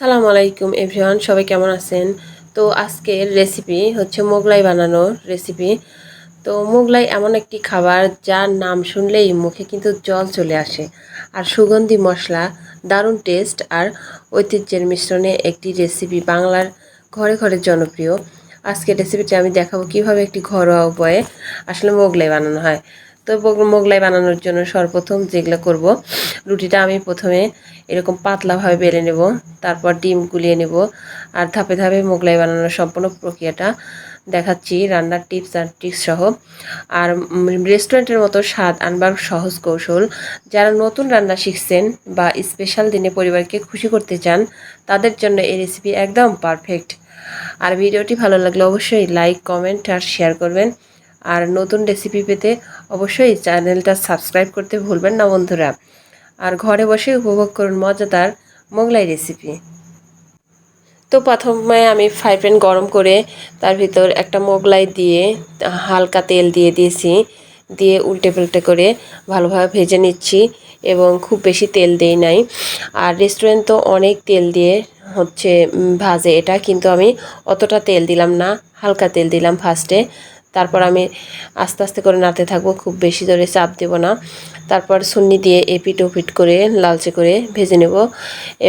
সালামু আলাইকুম, এভরিওয়ান, সবাই কেমন আছেন? তো আজকের রেসিপি হচ্ছে মোগলাই বানানোর রেসিপি তো মোগলাই এমন একটি খাবার যার নাম শুনলেই মুখে কিন্তু জল চলে আসে। আর সুগন্ধি মশলা, দারুণ টেস্ট আর ঐতিহ্যের মিশ্রণে একটি রেসিপি বাংলার ঘরে ঘরে জনপ্রিয়। আজকের রেসিপিটি আমি দেখাবো কীভাবে একটি ঘরোয়া উপায়ে আসলে মোগলাই বানানো হয়। তো মোগলাই বানানোর জন্য সর্বপ্রথম যেগুলো করব, রুটিটা আমি প্রথমে এরকম পাতলাভাবে বেলে নেব, তারপর ডিম গুলিয়ে নেব, আর ধাপে ধাপে মোগলাই বানানোর সম্পূর্ণ প্রক্রিয়াটা দেখাচ্ছি, রান্নার টিপস আর ট্রিক্স সহ। আর রেস্টুরেন্টের মতো স্বাদ আনবার সহজ কৌশল, যারা নতুন রান্না শিখছেন বা স্পেশাল দিনে পরিবারকে খুশি করতে চান, তাদের জন্য এই রেসিপি একদম পারফেক্ট আর ভিডিওটি ভালো লাগলে অবশ্যই লাইক কমেন্ট আর শেয়ার করবেন। আর নতুন রেসিপি পেতে অবশ্যই চ্যানেলটা সাবস্ক্রাইব করতে ভুলবেন না, বন্ধুরা। আর ঘরে বসে উপভোগ করুন মজাদার মোগলাই রেসিপি তো প্রথমে আমি ফ্রাই প্যান গরম করে তার ভিতর একটা মোগলাই দিয়ে হালকা তেল দিয়ে দিয়েছি। দিয়ে উল্টে পাল্টে করে ভালোভাবে ভেজে নিচ্ছি এবং খুব বেশি তেল দেই নাই। আর রেস্টুরেন্ট তো অনেক তেল দিয়ে হচ্ছে ভাজে এটা, কিন্তু আমি অতটা তেল দিলাম না, হালকা তেল দিলাম ফার্স্টে তারপর আমি আস্তে আস্তে করে নাড়তে থাকব, খুব বেশি ধরে চাপ দেব না। তারপর সুন্নি দিয়ে এপিট ওপিট করে লালচে করে ভেজে নেব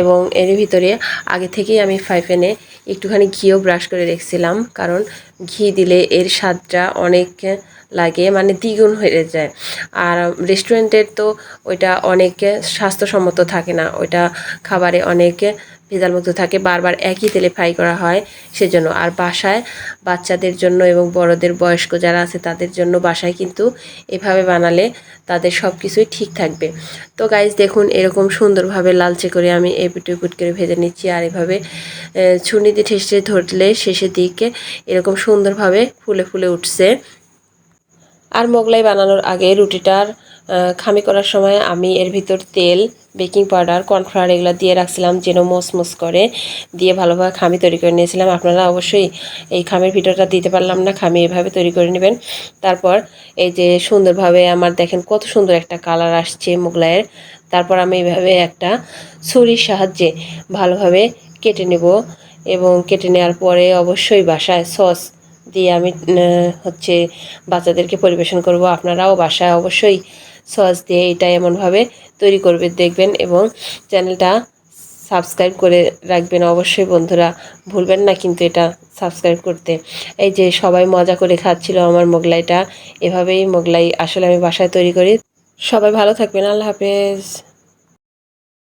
এবং এর ভিতরে আগে থেকেই আমি ফ্রাই প্যানে একটুখানি ঘিও ব্রাশ করে রেখেছিলাম, কারণ ঘি দিলে এর স্বাদটা অনেক লাগে মানে দ্বিগুণ হয়ে যায়। আর রেস্টুরেন্টের তো ওইটা অনেক স্বাস্থ্যসম্মত থাকে না, ওইটা খাবারে অনেক ভেজাল মতো থাকে, বারবার একই তেলে ফ্রাই করা হয় সেজন্য। আর বাসায় বাচ্চাদের জন্য এবং বড়দের বয়স্ক যারা আছে তাদের জন্য বাসায় কিন্তু এভাবে বানালে তাদের সব কিছুই ঠিক থাকবে। তো গাইজ দেখুন, এরকম সুন্দরভাবে লালচে করে আমি এপিট উপিট করে ভেজে নিচ্ছি আর এভাবে ছুনি দিয়ে ঠেসে ধরলে শেষের দিকে এরকম সুন্দরভাবে ফুলে ফুলে উঠছে। আর মোগলাই বানানোর আগে রুটিটার খামি করার সময় আমি এর ভিতর তেল, বেকিং পাউডার, কর্নফ্লাওয়ার এগুলো দিয়ে রাখছিলাম, যেন মসমস করে, দিয়ে ভালোভাবে খামি তৈরি করে নিয়েছিলাম। আপনারা অবশ্যই এই খামির ভিতরটা দিতে পারলাম না, খামি এভাবে তৈরি করে নেবেন। তারপর এই যে সুন্দরভাবে আমার দেখেন কত সুন্দর একটা কালার আসছে মোগলাইয়ের। তারপর আমি এইভাবে একটা ছুরির সাহায্যে ভালোভাবে কেটে নেব এবং কেটে নেওয়ার পরে অবশ্যই বাসায় সস দিয়ে আমি হচ্ছে বাচ্চাদেরকে পরিবেশন করব। আপনারাও বাসায় অবশ্যই সস দিয়ে এটা এমনভাবে তৈরি করবে, দেখবেন এবং চ্যানেলটা সাবস্ক্রাইব করে রাখবেন। অবশ্যই বন্ধুরা, ভুলবেন না কিন্তু এটা সাবস্ক্রাইব করতে। এই যে সবাই মজা করে খাচ্ছিল আমার মোগলাইটা, এভাবেই মোগলাই আসলে আমি বাসায় তৈরি করি। সবাই ভালো থাকবেন, আল্লাহ হাফেজ।